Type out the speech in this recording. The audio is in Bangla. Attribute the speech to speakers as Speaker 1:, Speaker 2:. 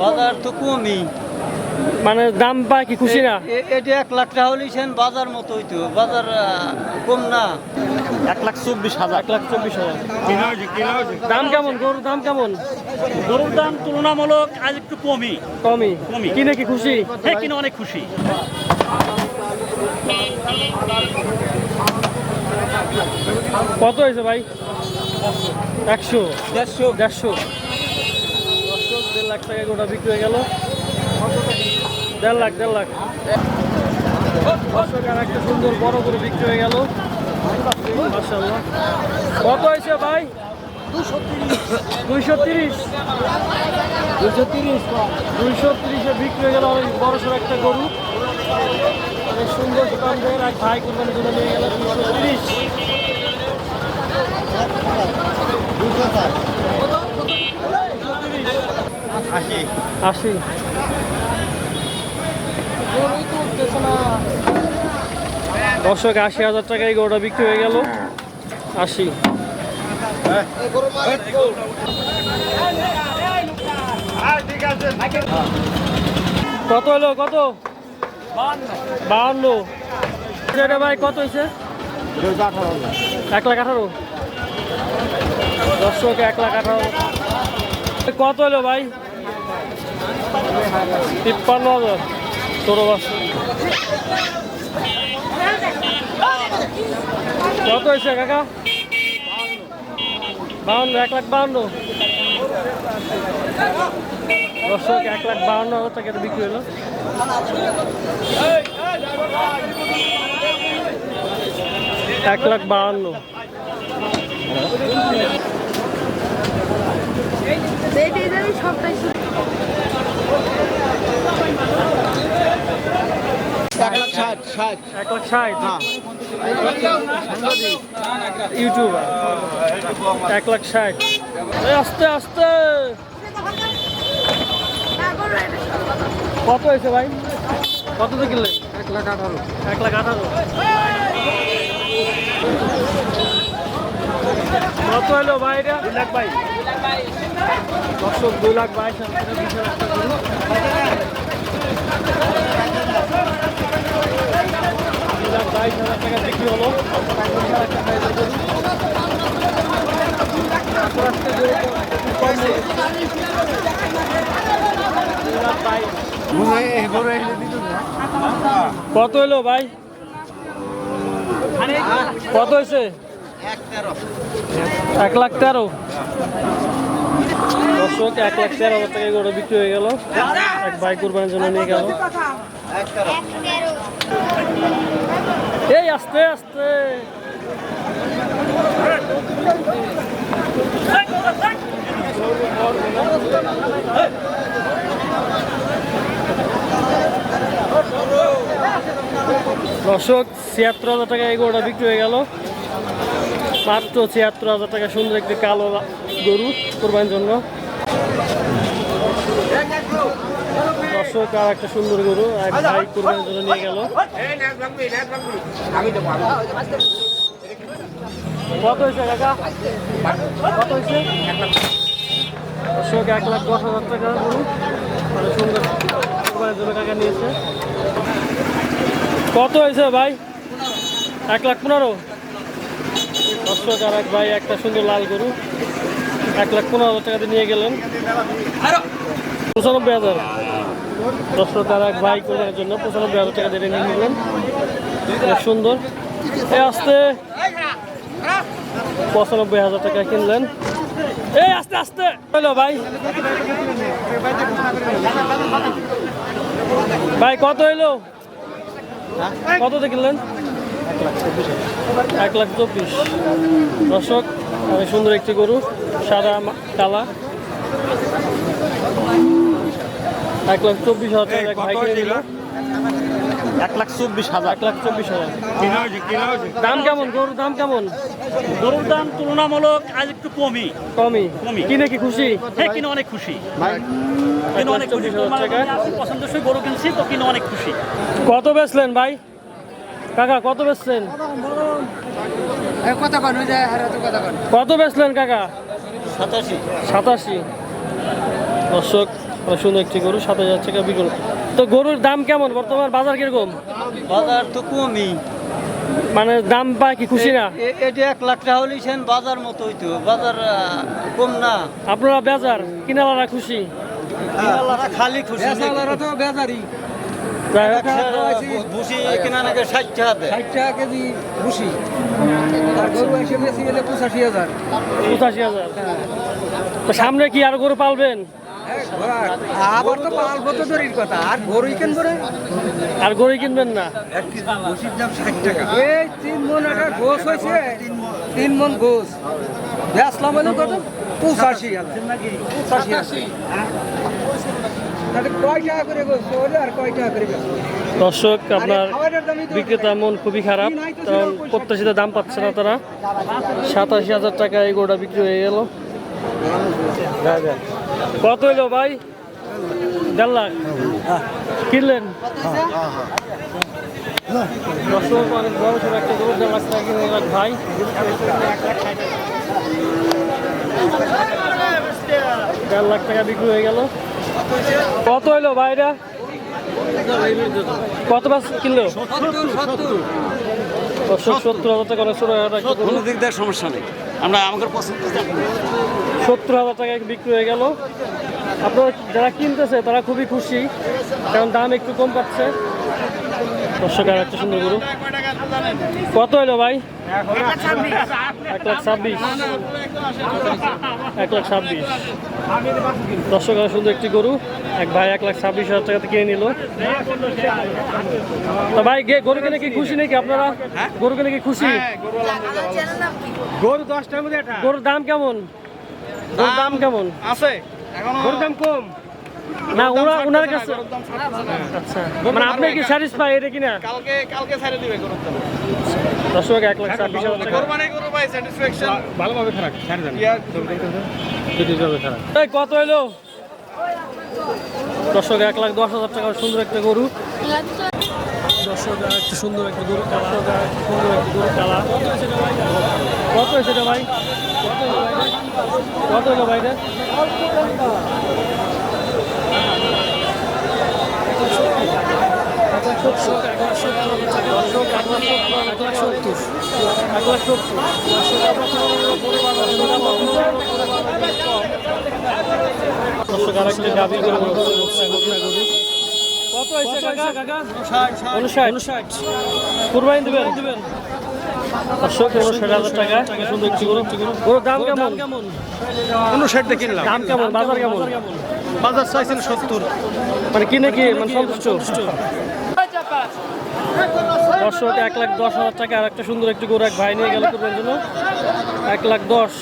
Speaker 1: বাজার তো কমই।
Speaker 2: মানে দাম পায় কি খুশি না?
Speaker 1: এটা এক লাখ টাকা হলেই সেন বাজার মতো হইতো। বাজার কম না।
Speaker 3: এক লাখ চব্বিশ হাজার।
Speaker 2: এক লাখ চব্বিশ হাজার। দাম কেমন? গরুর দাম কেমন?
Speaker 3: গরুর দাম তুলনামূলক আজ একটু কমই।
Speaker 2: কমই।
Speaker 3: কমই।
Speaker 2: কিনে কি খুশি?
Speaker 3: হ্যাঁ কিনে অনেক খুশি।
Speaker 2: কত হয়েছে ভাই? একশো।
Speaker 1: দেড়শো।
Speaker 2: দেড়শো। লাখ টাকা গোটা বিক্রি হয়ে গেল। দেড় লাখ দেড় লাখ। আর একটা সুন্দর বড় করে বিক্রি হয়ে গেল। মার্শাল্লাহ কত হয়েছে ভাই? দুইশো তিরিশ। দুইশো তিরিশ দুইশো তিরিশে বিক্রি হয়ে গেল অনেক বড় সড়ো একটা গরু। অনেক সুন্দর দোকান দোকানদের এক ভাই কোরবানি জন্য নিয়ে গেল দুইশো তিরিশ। আশি দর্শক, আশি হাজার টাকায় গরুটা বিক্রি হয়ে গেল। আশি কত হলো? কত? বাহান্ন। এটা ভাই কত হয়েছে? এক লাখ আঠারো। দর্শক, এক লাখ আঠারো। কত হলো ভাই? তিপ্পান্ন হাজার। ষোলো কত হয়েছে কাকা? বাউন্ন এক লাখ বাউন্ন দর্শক, এক লাখ বাউন্ন হাজার টাকা বিক্রি হলো। এক লাখ বাউন্ন
Speaker 4: সবটাই
Speaker 2: ইউটিউবার। এক লাখ ষাট। আস্তে আস্তে। কত হয়েছে ভাই? কত কিনলেন? এক লাখ আঠারো। এক লাখ আঠারো। কত হলো ভাই এটা লাখ বাইশ দর্শক দুই লাখ বাইশ। দুই লাখ বাইশ হাজার টাকা বিক্রি হলো। কত হলো ভাই কত হয়েছে এক লাখ তেরো। দর্শক এক লাখ তেরো হাজার টাকা গরু বিক্রি হয়ে গেল। এক ভাই কুরবানির জন্য নিয়ে গেল। এই আস্তে আস্তে। দর্শক ছিয়াত্তর হাজার টাকা এই গরুটা বিক্রি হয়ে গেল। মাত্র ছিয়াত্তর হাজার টাকা সুন্দর একটি কালো গরু কোরবানির জন্য। দর্শক, আর একটা সুন্দর গরু, এক ভাই কোরবানির জন্য নিয়ে গেল। কত হয়েছে কাকা? কত হয়েছে? দর্শক, এক লাখ দশ হাজার টাকা গরু। মানে সুন্দর কোরবানির জন্য কাকা নিয়েছে। কত হয়েছে ভাই? এক লাখ পনেরো? দর্শক আর এক ভাই, একটা সুন্দর লাল গরু। এক লাখ পনেরো হাজার টাকা দিয়ে নিয়ে গেলেন। পঁচানব্বই হাজার। দর্শক আর এক ভাই করার জন্য পঁচানব্বই হাজার টাকা দিয়ে নিয়ে নিলেন সুন্দর। এ আসতে। পঁচানব্বই হাজার টাকা কিনলেন। এই আস্তে আস্তে। হলো ভাই। ভাই, কত হইল? কত কিনলেন? এক লাখ চব্বিশ। দর্শক অনেক সুন্দর একটি গরু সাদা কালা। এক লাখ চব্বিশ হাজার এক ভাই কিনে দিল
Speaker 3: এক লাখ চব্বিশ হাজার।
Speaker 2: এক লাখ চব্বিশ হাজার। দাম কেমন? গরুর দাম কেমন?
Speaker 3: গরুর দাম তুলনামূলক আজ একটু কমই।
Speaker 2: কমই?
Speaker 3: কমই।
Speaker 2: কিনে কি খুশি?
Speaker 3: হ্যাঁ কিনে অনেক খুশি। কিনে অনেক খুশি। পছন্দসই গরু কিনছি তো কিনে অনেক খুশি।
Speaker 2: কত বেচলেন ভাই? কাকা কত বেচছেন? কত বেচলেন কাকা?
Speaker 1: সাতাশি।
Speaker 2: সাতাশি। দর্শক সুন্দর একটি গরু সাত হাজার টাকা বিক্রি তো গরুর দাম কেমন? বর্তমান বাজার কীরকম?
Speaker 1: বাজার তো কমই।
Speaker 2: মানে দাম পায় কি খুশি না?
Speaker 1: এটা এক লাখ টাকা হলিছেন বাজার মতো হইতো। বাজার কম না।
Speaker 2: আপনারা বেজার কিনালারা খুশি?
Speaker 1: কিনালারা খালি খুশি।
Speaker 5: তো বেজারি
Speaker 2: যাই হোক,
Speaker 1: ভুসি কিনা নাকি ষাট টাকা
Speaker 5: ষাট টাকা কেজি ভুসি। আর গরু এসে বেশি গেলে পঁচাশি হাজার।
Speaker 2: পঁচাশি হাজার। সামনে কি আর গরু পালবেন?
Speaker 5: আবার তো পালবো তো দড়ির কথা। আর গরুই
Speaker 2: আর গরু কিনবেন না?
Speaker 5: ভুসির দাম ষাট টাকা। এই তিন মন একটা গোস হয়েছে। তিন মন গোস। বেসলাম কত? পঁচাশি হাজার। পঁচাশি হাজার।
Speaker 2: দর্শক আপনার বিক্রেতা মন খুবই খারাপ কারণ প্রত্যাশিত দাম পাচ্ছে না তারা। সাতাশি হাজার টাকা এই গরুটা বিক্রি হয়ে গেল। কত হইল ভাই? দেড় লাখ। কিনলেন? দর্শক অনেক বড় ছোট একটা গরু দেড় লাখ টাকা কিনে ভাই। দেড় লাখ টাকা বিক্রি হয়ে গেল। কত হইল ভাইরা কত বাস কিনলো? সত্তর হাজার টাকা অনেক।
Speaker 6: কোনো দিক দিয়ে সমস্যা নেই। আমরা আমাদের পছন্দ
Speaker 2: সত্তর হাজার টাকায় বিক্রি হয়ে গেল। আপনারা যারা কিনতেছে তারা খুবই খুশি কারণ দাম একটু কম পাচ্ছে। দর্শক আর একটা সুন্দর গরু। কত হলো ভাই? এক লাখ ছাব্বিশ। এক লাখ ছাব্বিশ। দর্শক সুন্দর একটি গরু। এক ভাই এক লাখ ছাব্বিশ হাজার টাকাতে কিনে নিল। তো ভাই গে- গরু কিনে কি খুশি নাকি আপনারা? গরু কিনে কি খুশি?
Speaker 4: নাম
Speaker 5: গরু দশটার মধ্যে
Speaker 2: গরুর দাম কেমন? গরুর দাম কেমন?
Speaker 5: আছে। গরুর দাম কম?
Speaker 2: না ওরা ওনার কাছে আচ্ছা। মানে আপনি কি স্যাটিসফাই এটা কিনা?
Speaker 5: কালকে কালকে ছেড়ে দিবে গরুর দাম।
Speaker 2: দর্শক এক লাখ ছাব্বিশ হাজার টাকা।
Speaker 5: কোরবানি গরু পাই স্যাটিসফ্যাকশন ভালোভাবে খারাপ ছেড়ে দেন।
Speaker 2: এই কত হইল? দর্শক এক লাখ দশ হাজার টাকার সুন্দর একটা গরু। দর্শক একটা সুন্দর একটা গরু কালা। সুন্দর একটা গরু কালা। কত হয়েছে এটা ভাই? কত হলো ভাই? এটা এক লাখ সত্তর এক লাখ সত্তর হাজার টাকা দর্শক এক লাখ সত্তর এক লাখ সত্তর এক লাখ সত্তর দর্শক আর একটা গাভী কত হয়েছে কাকা? কাকা উনষাট উনষাট কুরবানি দিবেন? দিবেন। দর্শক উনষাট হাজার টাকা। সুন্দর একটি গরু। গরুর দাম কেমন? কেমন
Speaker 5: উনষাটটা কিনলাম।
Speaker 2: দাম কেমন? বাজার কেমন?
Speaker 5: বাজার চাইছেন সত্তর।
Speaker 2: মানে কিনে কি? মানে সন্তুষ্ট। দর্শক, এক লাখ দশ হাজার টাকা আর একটা সুন্দর একটি গরু এক ভাই নিয়ে গেল করবেন জন্য। এক লাখ দশ।